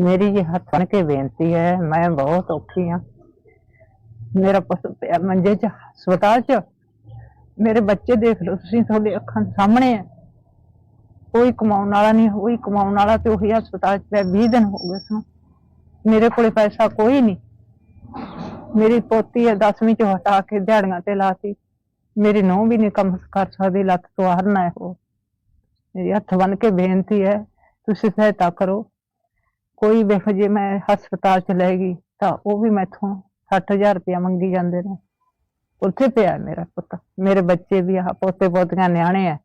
ਮੇਰੀ ਇਹ ਹੱਥ ਬਣ ਕੇ ਬੇਨਤੀ ਹੈ, ਮੈਂ ਬਹੁਤ ਔਖੀ ਹਾਂ। ਮੇਰਾ ਪੁੱਤ ਪਿਆ ਮੰਜੇ 'ਚ, ਹਸਪਤਾਲ 'ਚ। ਮੇਰੇ ਬੱਚੇ ਦੇਖ ਲਓ ਤੁਸੀਂ, ਤੁਹਾਡੇ ਅੱਖਾਂ ਸਾਹਮਣੇ ਹੈ। ਕੋਈ ਕਮਾਉਣ ਵਾਲਾ ਨਹੀਂ, ਕੋਈ ਕਮਾਉਣ ਵਾਲਾ ਤੇ ਉਹੀ ਹਸਪਤਾਲ 'ਚ ਪਿਆ 20 ਦਿਨ ਹੋ ਗਏ ਸਨ। ਮੇਰੇ ਕੋਲੇ ਪੈਸਾ ਕੋਈ ਨਹੀਂ। ਮੇਰੀ ਪੋਤੀ ਹੈ 10ਵੀਂ 'ਚ ਹਟਾ ਕੇ ਦਿਹਾੜੀਆਂ ਤੇ ਲਾਤੀ। ਮੇਰੀ ਨੂੰਹ ਵੀ ਨਹੀਂ ਕੰਮ ਕਰ ਸਕਦੀ, ਲੱਤ ਤੋਂ ਹਰਨਾ ਹੈ ਉਹ। ਮੇਰੀ ਹੱਥ ਬਣ ਕੇ ਬੇਨਤੀ ਹੈ, ਤੁਸੀਂ ਸਹਾਇਤਾ ਕਰੋ। ਕੋਈ ਵੇਖ ਜੇ ਮੈਂ ਹਸਪਤਾਲ ਚ ਲੈ ਗਈ ਤਾਂ ਉਹ ਵੀ ਮੈਥੋਂ 60000 ਰੁਪਇਆ ਮੰਗੀ ਜਾਂਦੇ ਨੇ। ਉੱਥੇ ਪਿਆ ਮੇਰਾ ਪੁੱਤ। ਮੇਰੇ ਬੱਚੇ ਵੀ ਆ ਪੋਤੇ ਪੋਤੀਆਂ ਨਿਆਣੇ ਆ।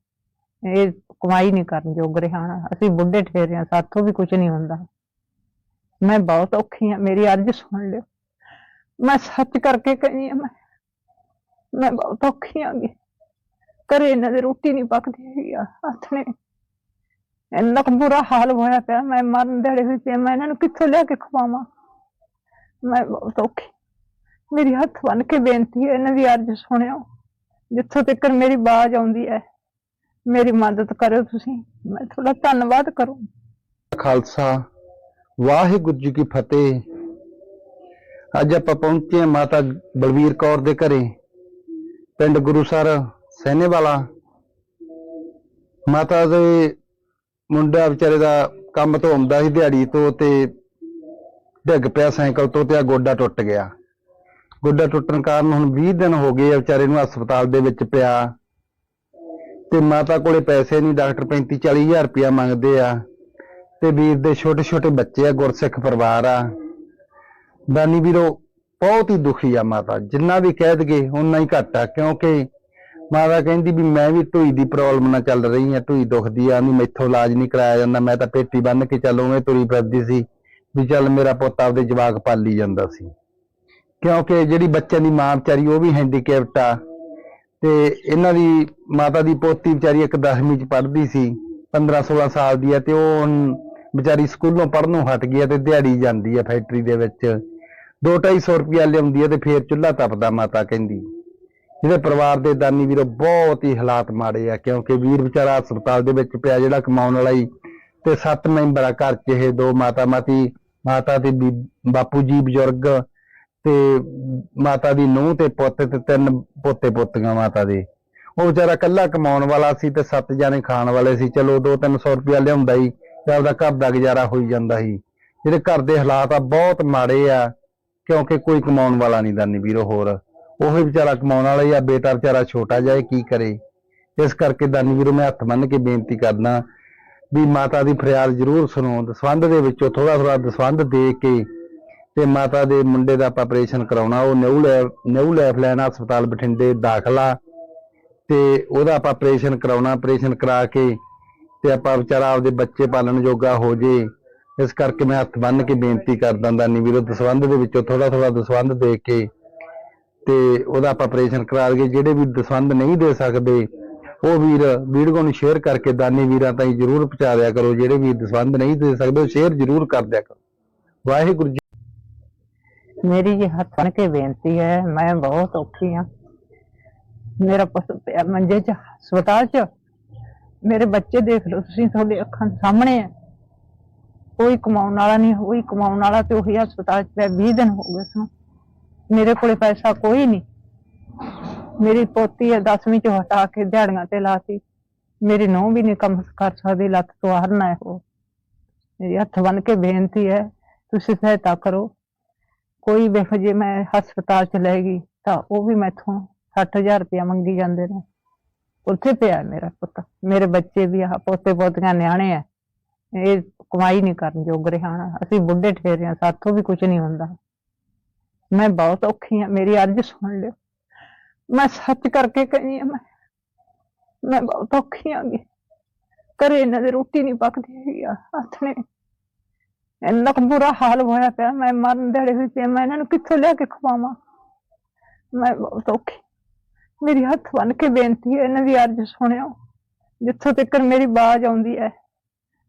ਇਹ ਕਮਾਈ ਨਹੀਂ ਕਰਨ ਜੋਗ ਰਹਿਣਾ ਅਸੀਂ ਬੁੱਢੇ ਠੇਰੇ ਆ ਸਾਥੋਂ ਵੀ ਕੁਝ ਨਹੀਂ ਹੁੰਦਾ। ਮੈਂ ਬਹੁਤ ਔਖੀ ਆ ਮੇਰੀ ਅਰਜ਼ ਸੁਣ ਲਿਓ। ਮੈਂ ਸੱਚ ਕਰਕੇ ਕਹੀ ਆ, ਮੈਂ ਮੈਂ ਬਹੁਤ ਔਖੀ ਆ ਗੀ ਘਰੇ ਇਹਨਾਂ ਦੇ ਰੋਟੀ ਨਹੀਂ ਪੱਕਦੀ ਹੈਗੀ ਆ ਹੱਥ ਇੰਨਾ ਕੁ ਬੁਰਾ ਹਾਲ ਹੋਇਆ ਪਿਆ, ਮੈਂ ਮਰਨ ਦੇੜੇ ਹੋਈ ਪਈ ਮੈਂ ਇਹਨਾਂ ਨੂੰ ਕਿੱਥੋਂ ਲਿਆ ਕੇ ਖਵਾਵਾਂ? ਮੈਂ ਬਹੁਤ ਔਖੀ। ਮੇਰੀ ਹੱਥ ਬੰਨ ਕੇ ਬੇਨਤੀ ਹੈ, ਇਹਨਾਂ ਦੀ ਅਰਜ਼ ਸੁਣਿਓ। ਜਿੱਥੋਂ ਤੱਕ ਮੇਰੀ ਬਾਜ਼ ਆਉਂਦੀ ਹੈ, ਮੇਰੀ ਮਦਦ ਕਰਿਓ ਤੁਸੀਂ। ਮੈਂ ਤੁਹਾਡਾ ਧੰਨਵਾਦ ਕਰੂੰ। ਖਾਲਸਾ, ਵਾਹਿਗੁਰੂ ਜੀ ਕੀ ਫਤਿਹ। ਅੱਜ ਆਪਾਂ ਪਹੁੰਚੇ ਹਾਂ ਮਾਤਾ ਬਲਵੀਰ ਕੌਰ ਦੇ ਘਰੇ, ਪਿੰਡ ਗੁਰੂਸਰ ਸਹਿਨੇਵਾਲਾ ਮਾਤਾ ਦੇ ਮੁੰਡਾ ਵਿਚਾਰੇ ਦਾ ਕੰਮ ਤੋਂ ਆਉਂਦਾ ਸੀ ਦਿਹਾੜੀ ਤੋਂ ਤੇ ਡਿੱਗ ਪਿਆ ਸਾਈਕਲ ਤੋਂ ਤੇ ਆ ਗੋਡਾ ਟੁੱਟ ਗਿਆ। ਗੋਡਾ ਟੁੱਟਣ ਕਾਰਨ ਹੁਣ 20 ਦਿਨ ਹੋ ਗਏ ਆ ਵਿਚਾਰੇ ਨੂੰ ਹਸਪਤਾਲ ਦੇ ਵਿੱਚ ਪਿਆ। ਤੇ ਮਾਤਾ ਕੋਲੇ ਪੈਸੇ ਨਹੀਂ, ਡਾਕਟਰ 35 40 ਹਜ਼ਾਰ ਰੁਪਇਆ ਮੰਗਦੇ ਆ। ਤੇ ਵੀਰ ਦੇ ਛੋਟੇ ਛੋਟੇ ਬੱਚੇ ਆ, ਗੁਰਸਿੱਖ ਪਰਿਵਾਰ ਆ। ਦਾਨੀ ਵੀਰੋ, ਬਹੁਤ ਹੀ ਦੁਖੀ ਆ ਮਾਤਾ। ਜਿੰਨਾ ਵੀ ਕਹਿ ਦਗੇ ਉਨਾ ਹੀ ਘੱਟ ਆ, ਕਿਉਂਕਿ ਮਾਤਾ ਕਹਿੰਦੀ ਵੀ ਮੈਂ ਵੀ ਢੂਈ ਦੀ ਪ੍ਰੋਬਲਮ ਨਾਲ ਚੱਲ ਰਹੀ ਆ ਢੂਈ ਦੁਖਦੀ ਆ ਨਹੀਂ ਮੈਥੋਂ ਇਲਾਜ ਨਹੀਂ ਕਰਾਇਆ ਜਾਂਦਾ, ਮੈਂ ਤਾਂ ਪੇਟੀ ਬੰਨ ਕੇ ਚੱਲ ਉਵੇਂ ਤੁਰੀ ਫਿਰਦੀ ਸੀ ਵੀ ਚੱਲ ਮੇਰਾ ਪੁੱਤ ਆਪਦੇ ਜਵਾਕ ਪਾਲੀ ਜਾਂਦਾ ਸੀ। ਕਿਉਂਕਿ ਜਿਹੜੀ ਬੱਚਿਆਂ ਦੀ ਮਾਂ ਵਿਚਾਰੀ ਉਹ ਵੀ ਹੈਂਡੀਕੈਪਟ ਆ ਤੇ ਇਹਨਾਂ ਦੀ ਮਾਤਾ ਦੀ ਪੋਤੀ ਵਿਚਾਰੀ ਇੱਕ 10ਵੀਂ ਚ ਪੜ੍ਹਦੀ ਸੀ 15 16 ਸਾਲ ਦੀ ਆ ਤੇ ਉਹ ਹੁਣ ਵਿਚਾਰੀ ਸਕੂਲੋਂ ਪੜ੍ਹਨੋਂ ਹਟ ਗਈ ਆ ਤੇ ਦਿਹਾੜੀ ਜਾਂਦੀ ਆ ਫੈਕਟਰੀ ਦੇ ਵਿੱਚ। 2-250 ਰੁਪਇਆ ਲਿਆਉਂਦੀ ਆ ਤੇ ਫੇਰ ਚੁੱਲ੍ਹਾ ਤਪਦਾ ਮਾਤਾ ਕਹਿੰਦੀ। ਜਿਹੜੇ ਪਰਿਵਾਰ ਦੇ ਦਾਨੀ ਵੀਰੋ ਬਹੁਤ ਹੀ ਹਾਲਾਤ ਮਾੜੇ ਆ, ਕਿਉਂਕਿ ਵੀਰ ਵਿਚਾਰਾ ਹਸਪਤਾਲ ਦੇ ਵਿੱਚ ਪਿਆ ਜਿਹੜਾ ਕਮਾਉਣ ਵਾਲਾ ਹੀ ਤੇ ਸੱਤ ਮੈਂਬਰਾਂ ਘਰ 'ਚ ਇਹ ਦੋ ਮਾਤਾ ਮਾਤੀ, ਮਾਤਾ ਤੇ ਬਾਪੂ ਜੀ ਬਜ਼ੁਰਗ ਤੇ ਮਾਤਾ ਦੀ ਨੂੰਹ ਤੇ ਪੁੱਤ ਤੇ ਤਿੰਨ ਪੋਤੇ ਪੋਤੀਆਂ ਮਾਤਾ ਦੇ। ਉਹ ਵਿਚਾਰਾ ਇਕੱਲਾ ਕਮਾਉਣ ਵਾਲਾ ਸੀ ਤੇ ਸੱਤ ਜਾਣੇ ਖਾਣ ਵਾਲੇ ਸੀ, ਚਲੋ 2-300 ਰੁਪਇਆ ਲਿਆਉਂਦਾ ਹੀ, ਤੇ ਆਪਦਾ ਘਰ ਦਾ ਗੁਜ਼ਾਰਾ ਹੋਈ ਜਾਂਦਾ ਸੀ। ਜਿਹੜੇ ਘਰ ਦੇ ਹਾਲਾਤ ਆ ਬਹੁਤ ਮਾੜੇ ਆ, ਕਿਉਂਕਿ ਕੋਈ ਕਮਾਉਣ ਵਾਲਾ ਨਹੀਂ ਦਾਨੀ ਵੀਰੋ ਹੋਰ। ਉਹ ਹੀ ਵਿਚਾਰਾ ਕਮਾਉਣ ਵਾਲਾ ਹੀ ਆ, ਬੇਟਾ ਵਿਚਾਰਾ ਛੋਟਾ ਜਿਹਾ ਇਹ ਕੀ ਕਰੇ? ਇਸ ਕਰਕੇ ਦਾਨੀ ਵੀਰੋ ਮੈਂ ਹੱਥ ਬੰਨ੍ਹ ਕੇ ਬੇਨਤੀ ਕਰਦਾ ਵੀ ਮਾਤਾ ਦੀ ਫਰਿਆਦ ਜ਼ਰੂਰ ਸੁਣੋ, ਦਸਵੰਧ ਦੇ ਵਿੱਚੋਂ ਥੋੜਾ ਥੋੜਾ ਦਸਵੰਧ ਦੇ ਕੇ ਤੇ ਮਾਤਾ ਦੇ ਮੁੰਡੇ ਦਾ ਆਪਾਂ ਆਪਰੇਸ਼ਨ ਕਰਾਉਣਾ, ਉਹ ਨਿਊ ਲੈ, ਨਿਊ ਲਾਈਫ ਲਾਈਨ ਹਸਪਤਾਲ ਬਠਿੰਡੇ ਦਾਖਲਾ ਤੇ ਉਹਦਾ ਆਪਾਂ ਆਪਰੇਸ਼ਨ ਕਰਾਉਣਾ ਆਪਰੇਸ਼ਨ ਕਰਾ ਕੇ ਤੇ ਆਪਾਂ ਵਿਚਾਰਾ ਆਪਦੇ ਬੱਚੇ ਪਾਲਣ ਜੋਗਾ ਹੋ ਜੇ। ਇਸ ਕਰਕੇ ਮੈਂ ਹੱਥ ਬੰਨ੍ਹ ਕੇ ਬੇਨਤੀ ਕਰਦਾ ਦਾਨੀ ਵੀਰੋ, ਦਸਵੰਧ ਦੇ ਵਿੱਚੋਂ ਥੋੜਾ ਥੋੜਾ ਦਸਵੰਧ ਦੇ ਕੇ ਤੇ ਉਹਦਾ ਆਪਾਂ ਆਪਰੇਸ਼ਨ ਕਰਾ ਲਈਏ, ਜਿਹੜੇ ਵੀ ਦਸਵੰਧ ਨਹੀਂ ਦੇ ਸਕਦੇ, ਉਹ ਵੀਰ ਵੀਡੀਓ ਨੂੰ ਸ਼ੇਅਰ ਕਰਕੇ ਦਾਨੀ ਵੀਰਾਂ ਤਾਈਂ ਜਰੂਰ ਪਹੁੰਚਾ ਦਿਆ ਕਰੋ, ਜਿਹੜੇ ਵੀ ਦਸਵੰਧ ਨਹੀਂ ਦੇ ਸਕਦੇ ਸ਼ੇਅਰ ਜਰੂਰ ਕਰ ਦਿਆ ਕਰੋ। ਵਾਹਿਗੁਰੂ ਜੀ ਮੇਰੀ ਇਹ ਹੱਥ ਬਣ ਕੇ ਬੇਨਤੀ ਹੈ, ਮੈਂ ਬਹੁਤ ਔਖੀ ਹਾਂ। ਮੇਰਾ ਪੁੱਤ ਪਿਆ ਮੰਜੇ 'ਚ, ਹਸਪਤਾਲ 'ਚ। ਮੇਰੇ ਬੱਚੇ ਦੇਖ ਲਓ ਤੁਸੀਂ, ਤੁਹਾਡੇ ਅੱਖਾਂ ਸਾਹਮਣੇ ਹੈ ਕੋਈ ਕਮਾਉਣ ਵਾਲਾ ਨਹੀਂ, ਕੋਈ ਕਮਾਉਣ ਵਾਲਾ ਤੇ ਉਹੀ ਹਸਪਤਾਲ 'ਚ ਪਿਆ 20 ਦਿਨ ਹੋ ਗਏ ਸਨ। ਮੇਰੇ ਕੋਲੇ ਪੈਸਾ ਕੋਈ ਨਹੀਂ। ਮੇਰੀ ਪੋਤੀ ਹੈ 10ਵੀਂ 'ਚ ਹਟਾ ਕੇ ਦਿਹਾੜੀਆਂ ਤੇ ਲਾਤੀ। ਮੇਰੀ ਨੂੰਹ ਵੀ ਨਹੀਂ ਕੰਮ ਕਰ ਸਕਦੀ, ਲੱਤ ਤੋਂ ਹਰਨਾ ਹੈ ਉਹ। ਮੇਰੀ ਹੱਥ ਬੰਨ ਕੇ ਬੇਨਤੀ ਹੈ, ਤੁਸੀਂ ਸਹਾਇਤਾ ਕਰੋ। ਕੋਈ ਵੇਖ ਜੇ ਮੈਂ ਹਸਪਤਾਲ ਚ ਲੈ ਗਈ, ਤਾਂ ਉਹ ਵੀ ਮੈਥੋਂ 60000 ਰੁਪਇਆ ਮੰਗੀ ਜਾਂਦੇ ਨੇ। ਉੱਥੇ ਪਿਆ ਹੈ ਮੇਰਾ ਪੁੱਤ। ਮੇਰੇ ਬੱਚੇ ਵੀ ਆ ਪੋਤੇ ਪੋਤੀਆਂ ਨਿਆਣੇ ਆ ਇਹ ਕਮਾਈ ਨਹੀਂ ਕਰਨ ਜੋਗ ਰਹਿਣਾ ਅਸੀਂ ਬੁੱਢੇ ਠੇਰੇ ਆ ਸਾਥੋਂ ਵੀ ਕੁਝ ਨਹੀਂ ਹੁੰਦਾ। ਮੈਂ ਬਹੁਤ ਔਖੀ ਆ, ਮੇਰੀ ਅਰਜ਼ ਸੁਣ ਲਿਓ। ਮੈਂ ਸੱਚ ਕਰਕੇ ਕਹਿੰਦੀ ਆ, ਮੈਂ ਮੈਂ ਬਹੁਤ ਔਖੀ ਆਂਗੀ। ਘਰੇ ਇਹਨਾਂ ਦੇ ਰੋਟੀ ਨਹੀਂ ਪੱਕਦੀ ਹੈਗੀ ਆ, ਹੱਥ ਇੰਨਾ ਕੁ ਬੁਰਾ ਹਾਲ ਹੋਇਆ ਪਿਆ, ਮੈਂ ਮਰਨ ਦੇੜੇ ਹੋਈ ਪਈ ਮੈਂ ਇਹਨਾਂ ਨੂੰ ਕਿੱਥੋਂ ਲਿਆ ਕੇ ਖਵਾਵਾਂ? ਮੈਂ ਬਹੁਤ ਔਖੀ ਮੇਰੀ ਹੱਥ ਬੰਨ ਕੇ ਬੇਨਤੀ ਹੈ, ਇਹਨਾਂ ਦੀ ਅਰਜ਼ ਸੁਣਿਓ, ਜਿੱਥੋਂ ਤੱਕ ਮੇਰੀ ਬਾਜ਼ ਆਉਂਦੀ ਹੈ,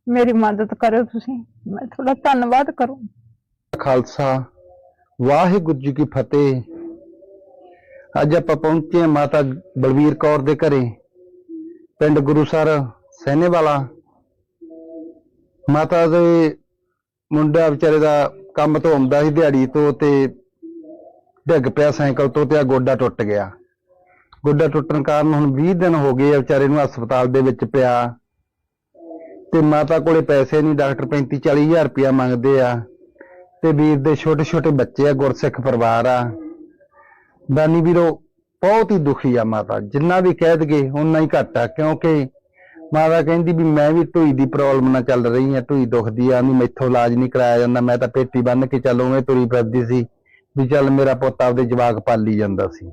ਮੇਰੀ ਮਦਦ ਕਰੋ ਤੁਸੀਂ। ਮੈਂ ਤੁਹਾਡਾ ਧੰਨਵਾਦ ਕਰੂੰ। ਖਾਲਸਾ। ਵਾਹਿਗੁਰੂ ਜੀ ਕੀ ਫਤਿਹ। ਅੱਜ ਆਪਾਂ ਪਹੁੰਚੇ ਹਾਂ ਮਾਤਾ ਬਲਵੀਰ ਕੌਰ ਦੇ ਘਰੇ, ਪਿੰਡ ਗੁਰੂਸਰ ਸਹਿਨੇਵਾਲਾ ਮਾਤਾ ਦੇ ਮੁੰਡਾ ਵਿਚਾਰੇ ਦਾ ਕੰਮ ਤੋਂ ਆਉਂਦਾ ਸੀ ਦਿਹਾੜੀ ਤੋਂ ਤੇ ਡਿੱਗ ਪਿਆ ਸਾਈਕਲ ਤੋਂ ਤੇ ਆ ਗੋਡਾ ਟੁੱਟ ਗਿਆ। ਗੋਡਾ ਟੁੱਟਣ ਕਾਰਨ ਹੁਣ 20 ਦਿਨ ਹੋ ਗਏ ਆ ਵਿਚਾਰੇ ਨੂੰ ਹਸਪਤਾਲ ਦੇ ਵਿੱਚ ਪਿਆ। ਤੇ ਮਾਤਾ ਕੋਲੇ ਪੈਸੇ ਨਹੀਂ, ਡਾਕਟਰ 35 40 ਹਜ਼ਾਰ ਰੁਪਇਆ ਮੰਗਦੇ ਆ। ਤੇ ਵੀਰ ਦੇ ਛੋਟੇ ਛੋਟੇ ਬੱਚੇ ਆ, ਗੁਰਸਿੱਖ ਪਰਿਵਾਰ ਆ। ਦਾਨੀ ਵੀਰੋ, ਬਹੁਤ ਹੀ ਦੁਖੀ ਆ ਮਾਤਾ। ਜਿੰਨਾ ਵੀ ਕਹਿ ਦਗੇ ਉਨਾ ਹੀ ਘੱਟ ਆ, ਕਿਉਂਕਿ ਮਾਤਾ ਕਹਿੰਦੀ ਵੀ ਮੈਂ ਵੀ ਢੂਈ ਦੀ ਪ੍ਰੋਬਲਮ ਨਾਲ ਚੱਲ ਰਹੀ ਆ ਢੂਈ ਦੁਖਦੀ ਆ ਵੀ ਮੈਥੋਂ ਇਲਾਜ ਨਹੀਂ ਕਰਾਇਆ ਜਾਂਦਾ। ਮੈਂ ਤਾਂ ਪੇਟੀ ਬੰਨ ਕੇ ਚੱਲ ਉਵੇਂ ਤੁਰੀ ਫਿਰਦੀ ਸੀ ਵੀ ਚੱਲ ਮੇਰਾ ਪੁੱਤ ਆਪਦੇ ਜਵਾਕ ਪਾਲੀ ਜਾਂਦਾ ਸੀ।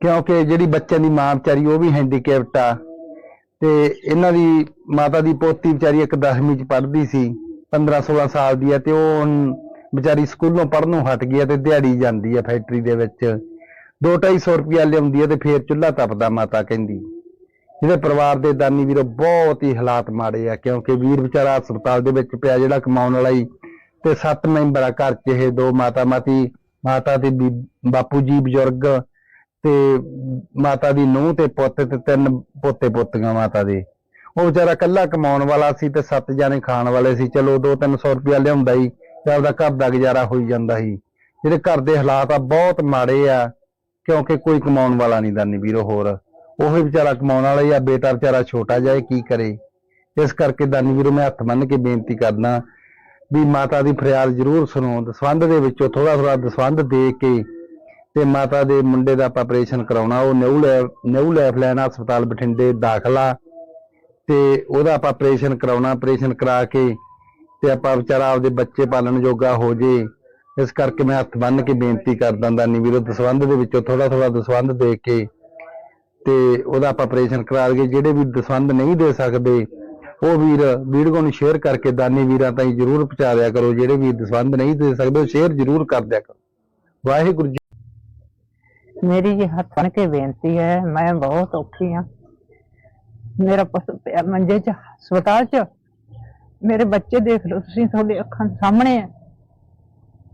ਕਿਉਂਕਿ ਜਿਹੜੀ ਬੱਚਿਆਂ ਦੀ ਮਾਂ ਵਿਚਾਰੀ, ਉਹ ਵੀ ਹੈਂਡੀਕੈਪਟ ਆ। ਤੇ ਇਹਨਾਂ ਦੀ ਮਾਤਾ ਦੀ ਪੋਤੀ ਵਿਚਾਰੀ ਇੱਕ 10ਵੀਂ ਚ ਪੜ੍ਹਦੀ ਸੀ 15 16 ਸਾਲ ਦੀ ਆ, ਤੇ ਉਹ ਹੁਣ ਵਿਚਾਰੀ ਸਕੂਲੋਂ ਪੜਨੋਂ ਹਟ ਗਈ ਆ ਤੇ ਦਿਹਾੜੀ ਜਾਂਦੀ ਆ ਫੈਕਟਰੀ ਦੇ ਵਿੱਚ। 2-250 ਰੁਪਇਆ ਲਿਆਉਂਦੀ ਆ ਤੇ ਫੇਰ ਚੁੱਲ੍ਹਾ ਤਪਦਾ ਮਾਤਾ ਕਹਿੰਦੀ। ਜਿਹੜੇ ਪਰਿਵਾਰ ਦੇ ਦਾਨੀ ਵੀਰੋ ਬਹੁਤ ਹੀ ਹਾਲਾਤ ਮਾੜੇ ਆ, ਕਿਉਂਕਿ ਵੀਰ ਵਿਚਾਰਾ ਹਸਪਤਾਲ ਦੇ ਵਿੱਚ ਪਿਆ ਜਿਹੜਾ ਕਮਾਉਣ ਵਾਲਾ ਹੀ ਤੇ ਸੱਤ ਮੈਂਬਰ ਆ ਘਰ 'ਚ ਇਹ ਦੋ ਮਾਤਾ ਮਾਤੀ, ਮਾਤਾ ਤੇ ਬੀ- ਬਾਪੂ ਜੀ ਬਜ਼ੁਰਗ ਤੇ ਮਾਤਾ ਦੀ ਨੂੰਹ ਤੇ ਪੁੱਤ ਤੇ ਤਿੰਨ ਪੋਤੇ ਪੋਤੀਆਂ ਮਾਤਾ ਦੇ। ਉਹ ਵਿਚਾਰਾ ਇਕੱਲਾ ਕਮਾਉਣ ਵਾਲਾ ਸੀ ਤੇ ਸੱਤ ਜਾਣੇ ਖਾਣ ਵਾਲੇ ਸੀ। ਚਲੋ 2-300 ਰੁਪਇਆ ਲਿਆਉਂਦਾ ਹੀ ਤੇ ਆਪਦਾ ਘਰ ਦਾ ਗੁਜ਼ਾਰਾ ਹੋਈ ਜਾਂਦਾ ਸੀ। ਜਿਹੜੇ ਘਰ ਦੇ ਹਾਲਾਤ ਆ ਬਹੁਤ ਮਾੜੇ ਆ, ਕਿਉਂਕਿ ਕੋਈ ਕਮਾਉਣ ਵਾਲਾ ਨਹੀਂ ਦਾਨੀ ਵੀਰੋ ਹੋਰ। ਉਹ ਹੀ ਵਿਚਾਰਾ ਕਮਾਉਣ ਵਾਲਾ ਹੀ ਆ, ਬੇਟਾ ਵਿਚਾਰਾ ਛੋਟਾ ਜਿਹਾ ਕੀ ਕਰੇ? ਇਸ ਕਰਕੇ ਦਾਨੀ ਵੀਰੋ ਮੈਂ ਹੱਥ ਮੰਨ ਕੇ ਬੇਨਤੀ ਕਰਦਾ ਵੀ ਮਾਤਾ ਦੀ ਫਰਿਆਦ ਜ਼ਰੂਰ ਸੁਣੋ, ਦਸਵੰਧ ਦੇ ਵਿੱਚੋਂ ਥੋੜਾ ਥੋੜਾ ਦਸਵੰਧ ਦੇ ਕੇ ਤੇ ਮਾਤਾ ਦੇ ਮੁੰਡੇ ਦਾ ਆਪਾਂ ਆਪਰੇਸ਼ਨ ਕਰਾਉਣਾ, ਉਹ ਨਿਊ ਲੈ, ਨਿਊ ਲਾਈਫ ਲਾਈਨ ਹਸਪਤਾਲ ਬਠਿੰਡੇ ਦਾਖਲਾ ਤੇ ਉਹਦਾ ਆਪਾਂ ਆਪਰੇਸ਼ਨ ਕਰਾਉਣਾ ਆਪਰੇਸ਼ਨ ਕਰਾ ਕੇ ਤੇ ਆਪਾਂ ਵਿਚਾਰਾ ਆਪਦੇ ਬੱਚੇ ਪਾਲਣ ਜੋਗਾ ਹੋ ਜੇ, ਇਸ ਕਰਕੇ ਮੈਂ ਹੱਥ ਬੰਨ੍ਹ ਕੇ ਬੇਨਤੀ ਕਰਦਾ ਦਾਨੀ ਵੀਰੋ ਦਸਵੰਧ ਦੇ ਵਿੱਚੋਂ ਥੋੜਾ ਥੋੜਾ ਦਸਵੰਧ ਦੇ ਕੇ, ਤੇ ਉਹਦਾ ਆਪਾਂ ਆਪਰੇਸ਼ਨ ਕਰਾ ਲਈਏ, ਜਿਹੜੇ ਵੀ ਦਸਵੰਧ ਨਹੀਂ ਦੇ ਸਕਦੇ, ਉਹ ਵੀਰ ਵੀਡੀਓ ਨੂੰ ਸ਼ੇਅਰ ਕਰਕੇ ਦਾਨੀ ਵੀਰਾਂ ਤਾਈਂ ਜਰੂਰ ਪਹੁੰਚਾ ਦਿਆ ਕਰੋ, ਜਿਹੜੇ ਵੀ ਦਸਵੰਧ ਨਹੀਂ ਦੇ ਸਕਦੇ, ਉਹ ਸ਼ੇਅਰ ਜਰੂਰ ਕਰ ਦਿਆ ਕਰੋ। ਵਾਹਿਗੁਰੂ ਜੀ ਮੇਰੀ ਜੀ ਹੱਥ ਬਣ ਕੇ ਬੇਨਤੀ ਹੈ, ਮੈਂ ਬਹੁਤ ਔਖੀ ਹਾਂ। ਮੇਰਾ ਪੁੱਤ ਮੰਜੇ 'ਚ, ਹਸਪਤਾਲ 'ਚ। ਮੇਰੇ ਬੱਚੇ ਦੇਖ ਲਓ ਤੁਸੀਂ, ਤੁਹਾਡੇ ਅੱਖਾਂ ਸਾਹਮਣੇ ਆ।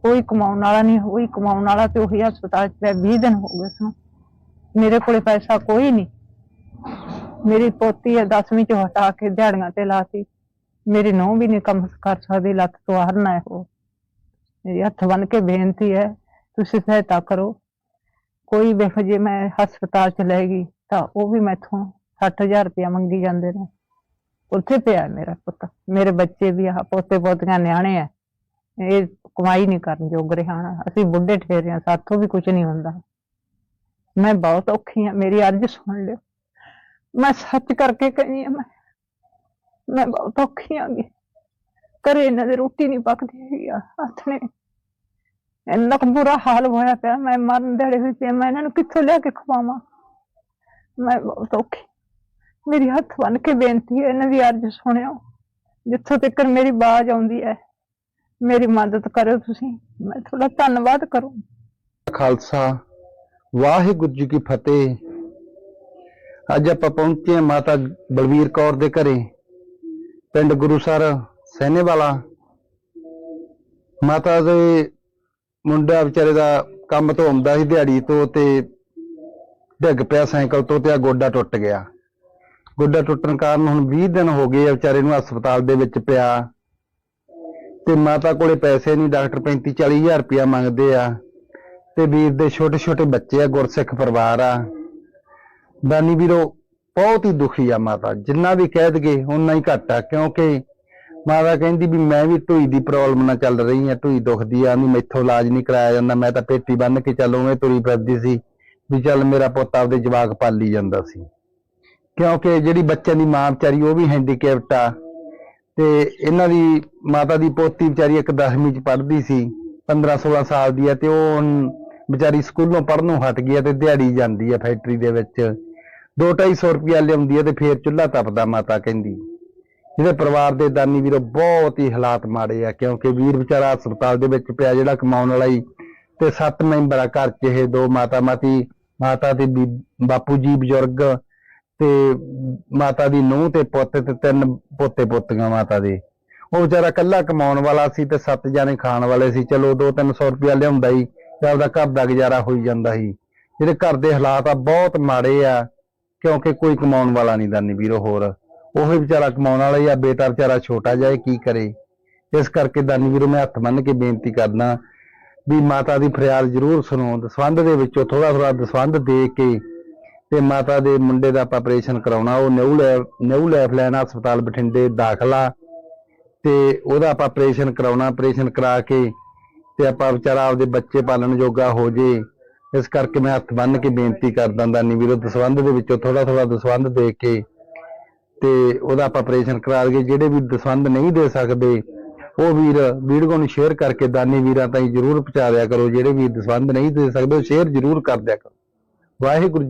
ਕੋਈ ਕਮਾਉਣ ਵਾਲਾ ਨਹੀਂ, ਕੋਈ ਕਮਾਉਣ ਵਾਲਾ ਤੇ ਉਹੀ ਹਸਪਤਾਲ 'ਚ ਪਿਆ 20 ਦਿਨ ਹੋ ਗਏ ਸਨ ਮੇਰੇ ਕੋਲੇ ਪੈਸਾ ਕੋਈ ਨਹੀਂ। ਮੇਰੀ ਪੋਤੀ ਹੈ 10ਵੀਂ 'ਚ ਹਟਾ ਕੇ ਦਿਹਾੜੀਆਂ ਤੇ ਲਾਤੀ। ਮੇਰੀ ਨੂੰਹ ਵੀ ਨਹੀਂ ਕੰਮ ਕਰ ਸਕਦੀ, ਲੱਤ ਤੋਂ ਹਰਨਾ ਹੈ ਉਹ। ਮੇਰੀ ਹੱਥ ਬਣ ਕੇ ਬੇਨਤੀ ਹੈ, ਤੁਸੀਂ ਸਹਾਇਤਾ ਕਰੋ। ਕੋਈ ਵੇਖ ਜੇ ਮੈਂ ਹਸਪਤਾਲ ਚ ਲੈ ਗਈ ਤਾਂ ਉਹ ਵੀ ਮੈਥੋਂ 60000 ਰੁਪਇਆ ਮੰਗੀ ਜਾਂਦੇ ਨੇ। ਉੱਥੇ ਪਿਆ ਮੇਰਾ ਪੁੱਤ। ਮੇਰੇ ਬੱਚੇ ਵੀ ਆ ਪੋਤੇ ਪੋਤੀਆਂ ਨਿਆਣੇ ਆ। ਇਹ ਕਮਾਈ ਨਹੀਂ ਕਰਨ ਜੋਗ ਰਹਿਣਾ ਅਸੀਂ ਬੁੱਢੇ ਠੇਰੇ ਆ, ਸਾਥੋਂ ਵੀ ਕੁਝ ਨਹੀਂ ਹੁੰਦਾ। ਮੈਂ ਬਹੁਤ ਔਖੀ ਆ, ਮੇਰੀ ਅਰਜ਼ ਸੁਣ ਲਿਓ। ਮੈਂ ਸੱਚ ਕਰਕੇ ਕਹੀ ਆ, ਮੈਂ ਮੈਂ ਬਹੁਤ ਔਖੀ ਆ ਗੀ ਘਰੇ ਇਹਨਾਂ ਦੇ ਰੋਟੀ ਨਹੀਂ ਪੱਕਦੀ ਹੈਗੀ ਆ, ਹੱਥ ਇੰਨਾ ਕੁ ਬੁਰਾ ਹਾਲ ਹੋਇਆ ਪਿਆ, ਮੈਂ ਮਰਨ ਦੇੜੇ ਹੋਈ ਪਈ ਮੈਂ ਇਹਨਾਂ ਨੂੰ ਕਿੱਥੋਂ ਲਿਆ ਕੇ ਖਵਾਵਾਂ? ਮੈਂ ਬਹੁਤ ਔਖੀ। ਮੇਰੀ ਹੱਥ ਬੰਨ ਕੇ ਬੇਨਤੀ ਹੈ, ਇਹਨਾਂ ਦੀ ਅਰਜ਼ ਸੁਣਿਓ। ਜਿੱਥੋਂ ਤੱਕ ਮੇਰੀ ਬਾਜ਼ ਆਉਂਦੀ ਹੈ, ਮੇਰੀ ਮਦਦ ਕਰੋ ਤੁਸੀਂ। ਮੈਂ ਤੁਹਾਡਾ ਧੰਨਵਾਦ ਕਰੂੰ। ਖਾਲਸਾ, ਵਾਹਿਗੁਰੂ ਜੀ ਕੀ ਫਤਿਹ। ਅੱਜ ਆਪਾਂ ਪਹੁੰਚੇ ਹਾਂ ਮਾਤਾ ਬਲਵੀਰ ਕੌਰ ਦੇ ਘਰੇ, ਪਿੰਡ ਗੁਰੂਸਰ ਸੈਨੇਵਾਲਾ ਮਾਤਾ ਦੇ ਮੁੰਡਾ ਵਿਚਾਰੇ ਦਾ ਕੰਮ ਤੋਂ ਆਉਂਦਾ ਸੀ ਦਿਹਾੜੀ ਤੋਂ ਤੇ ਡਿੱਗ ਪਿਆ ਸਾਈਕਲ ਤੋਂ ਤੇ ਆ ਗੋਡਾ ਟੁੱਟ ਗਿਆ। ਗੋਡਾ ਟੁੱਟਣ ਕਾਰਨ ਹੁਣ 20 ਦਿਨ ਹੋ ਗਏ ਆ ਵਿਚਾਰੇ ਨੂੰ ਹਸਪਤਾਲ ਦੇ ਵਿੱਚ ਪਿਆ। ਤੇ ਮਾਤਾ ਕੋਲੇ ਪੈਸੇ ਨਹੀਂ, ਡਾਕਟਰ 35 40 ਹਜ਼ਾਰ ਰੁਪਇਆ ਮੰਗਦੇ ਆ। ਤੇ ਵੀਰ ਦੇ ਛੋਟੇ ਛੋਟੇ ਬੱਚੇ ਆ, ਗੁਰਸਿੱਖ ਪਰਿਵਾਰ ਆ। ਦਾਨੀ ਵੀਰੋ, ਬਹੁਤ ਹੀ ਦੁਖੀ ਆ ਮਾਤਾ। ਜਿੰਨਾ ਵੀ ਕਹਿ ਦਗੇ ਉਨਾ ਹੀ ਘੱਟ ਆ, ਕਿਉਂਕਿ ਮਾਤਾ ਕਹਿੰਦੀ ਵੀ ਮੈਂ ਵੀ ਢੂਈ ਦੀ ਪ੍ਰੋਬਲਮ ਨਾਲ ਚੱਲ ਰਹੀ ਆ ਢੂਈ ਦੁਖਦੀ ਆ ਵੀ ਮੈਥੋਂ ਇਲਾਜ ਨਹੀਂ ਕਰਾਇਆ ਜਾਂਦਾ। ਮੈਂ ਤਾਂ ਪੇਟੀ ਬੰਨ ਕੇ ਚੱਲ ਉਵੇਂ ਤੁਰੀ ਫਿਰਦੀ ਸੀ, ਵੀ ਚੱਲ ਮੇਰਾ ਪੁੱਤ ਆਪਦੇ ਜਵਾਕ ਪਾਲੀ ਜਾਂਦਾ ਸੀ। ਕਿਉਂਕਿ ਜਿਹੜੀ ਬੱਚਿਆਂ ਦੀ ਮਾਂ ਵਿਚਾਰੀ, ਉਹ ਵੀ ਹੈਂਡੀਕੈਪਟ ਆ। ਤੇ ਇਹਨਾਂ ਦੀ ਮਾਤਾ ਦੀ ਪੋਤੀ ਵਿਚਾਰੀ ਇੱਕ 10ਵੀਂ ਚ ਪੜ੍ਹਦੀ ਸੀ 15 16 ਸਾਲ ਦੀ ਆ ਤੇ ਉਹ ਵਿਚਾਰੀ ਸਕੂਲੋਂ ਪੜ੍ਹਨੋਂ ਹਟ ਗਈ ਆ ਤੇ ਦਿਹਾੜੀ ਜਾਂਦੀ ਆ ਫੈਕਟਰੀ ਦੇ ਵਿੱਚ। 2-250 ਰੁਪਇਆ ਲਿਆਉਂਦੀ ਆ ਤੇ ਫੇਰ ਚੁੱਲ੍ਹਾ ਤਪਦਾ ਮਾਤਾ ਕਹਿੰਦੀ। ਜਿਹੜੇ ਪਰਿਵਾਰ ਦੇ ਦਾਨੀ ਵੀਰੋ ਬਹੁਤ ਹੀ ਹਾਲਾਤ ਮਾੜੇ ਆ, ਕਿਉਂਕਿ ਵੀਰ ਵਿਚਾਰਾ ਹਸਪਤਾਲ ਦੇ ਵਿੱਚ ਪਿਆ ਜਿਹੜਾ ਕਮਾਉਣ ਵਾਲਾ ਹੀ ਤੇ ਸੱਤ ਮੈਂਬਰਾਂ ਘਰ 'ਚ ਇਹ ਦੋ ਮਾਤਾ ਮਾਤੀ ਮਾਤਾ ਤੇ ਬੀ- ਬਾਪੂ ਜੀ ਬਜ਼ੁਰਗ ਤੇ ਮਾਤਾ ਦੀ ਨੂੰਹ ਤੇ ਪੁੱਤ ਤੇ ਤਿੰਨ ਪੋਤੇ ਪੋਤੀਆਂ ਮਾਤਾ ਦੇ। ਉਹ ਵਿਚਾਰਾ ਇਕੱਲਾ ਕਮਾਉਣ ਵਾਲਾ ਸੀ ਤੇ ਸੱਤ ਜਾਣੇ ਖਾਣ ਵਾਲੇ ਸੀ। ਚਲੋ 2-300 ਰੁਪਇਆ ਲਿਆਉਂਦਾ ਹੀ ਤੇ ਆਪਦਾ ਘਰ ਦਾ ਗੁਜ਼ਾਰਾ ਹੋਈ ਜਾਂਦਾ ਸੀ। ਜਿਹੜੇ ਘਰ ਦੇ ਹਾਲਾਤ ਆ ਬਹੁਤ ਮਾੜੇ ਆ, ਕਿਉਂਕਿ ਕੋਈ ਕਮਾਉਣ ਵਾਲਾ ਨਹੀਂ ਦਾਨੀ ਵੀਰੋ ਹੋਰ। ਉਹ ਹੀ ਵਿਚਾਰਾ ਕਮਾਉਣ ਵਾਲਾ ਹੀ ਆ, ਬੇਟਾ ਵਿਚਾਰਾ ਛੋਟਾ ਜਿਹਾ ਕੀ ਕਰੇ। ਇਸ ਕਰਕੇ ਦਾਨੀ ਵੀਰੋ ਮੈਂ ਹੱਥ ਮੰਨ ਕੇ ਬੇਨਤੀ ਕਰਦਾ ਵੀ ਮਾਤਾ ਦੀ ਫਰਿਆਦ ਜ਼ਰੂਰ ਸੁਣੋ। ਦਸਵੰਧ ਦੇ ਵਿੱਚੋਂ ਥੋੜਾ ਥੋੜਾ ਦਸਵੰਧ ਦੇ ਕੇ ਤੇ ਮਾਤਾ ਦੇ ਮੁੰਡੇ ਦਾ ਆਪਾਂ ਆਪਰੇਸ਼ਨ ਕਰਾਉਣਾ, ਉਹ ਨਿਊ ਲੈ, ਨਿਊ ਲਾਈਫ ਹਸਪਤਾਲ ਬਠਿੰਡੇ ਦਾਖਲਾ ਤੇ ਉਹਦਾ ਆਪਾਂ ਆਪਰੇਸ਼ਨ ਕਰਾਉਣਾ ਆਪਰੇਸ਼ਨ ਕਰਾ ਕੇ ਤੇ ਆਪਾਂ ਵਿਚਾਰਾ ਆਪਦੇ ਬੱਚੇ ਪਾਲਣ ਜੋਗਾ ਹੋ ਜੇ। ਇਸ ਕਰਕੇ ਮੈਂ ਹੱਥ ਬੰਨ੍ਹ ਕੇ ਬੇਨਤੀ ਕਰਦਾ ਦਾਨੀ ਵੀਰੋ ਦਸਵੰਧ ਦੇ ਵਿੱਚੋਂ ਥੋੜਾ ਥੋੜਾ ਦਸਵੰਧ ਦੇ ਕੇ ਤੇ ਉਹਦਾ ਆਪਾਂ ਆਪਰੇਸ਼ਨ ਕਰਾ ਦਈਏ ਜਿਹੜੇ ਵੀ ਦਸਵੰਧ ਨਹੀਂ ਦੇ ਸਕਦੇ, ਉਹ ਵੀਰ ਵੀਡੀਓ ਨੂੰ ਸ਼ੇਅਰ ਕਰਕੇ ਦਾਨੀ ਵੀਰਾਂ ਤਾਈਂ ਜਰੂਰ ਪਹੁੰਚਾ ਦਿਆ ਕਰੋ। ਜਿਹੜੇ ਵੀ ਦਸਵੰਧ ਨਹੀਂ ਦੇ ਸਕਦੇ, ਉਹ ਸ਼ੇਅਰ ਜਰੂਰ ਕਰ ਦਿਆ ਕਰੋ। ਵਾਹਿਗੁਰੂ ਜੀ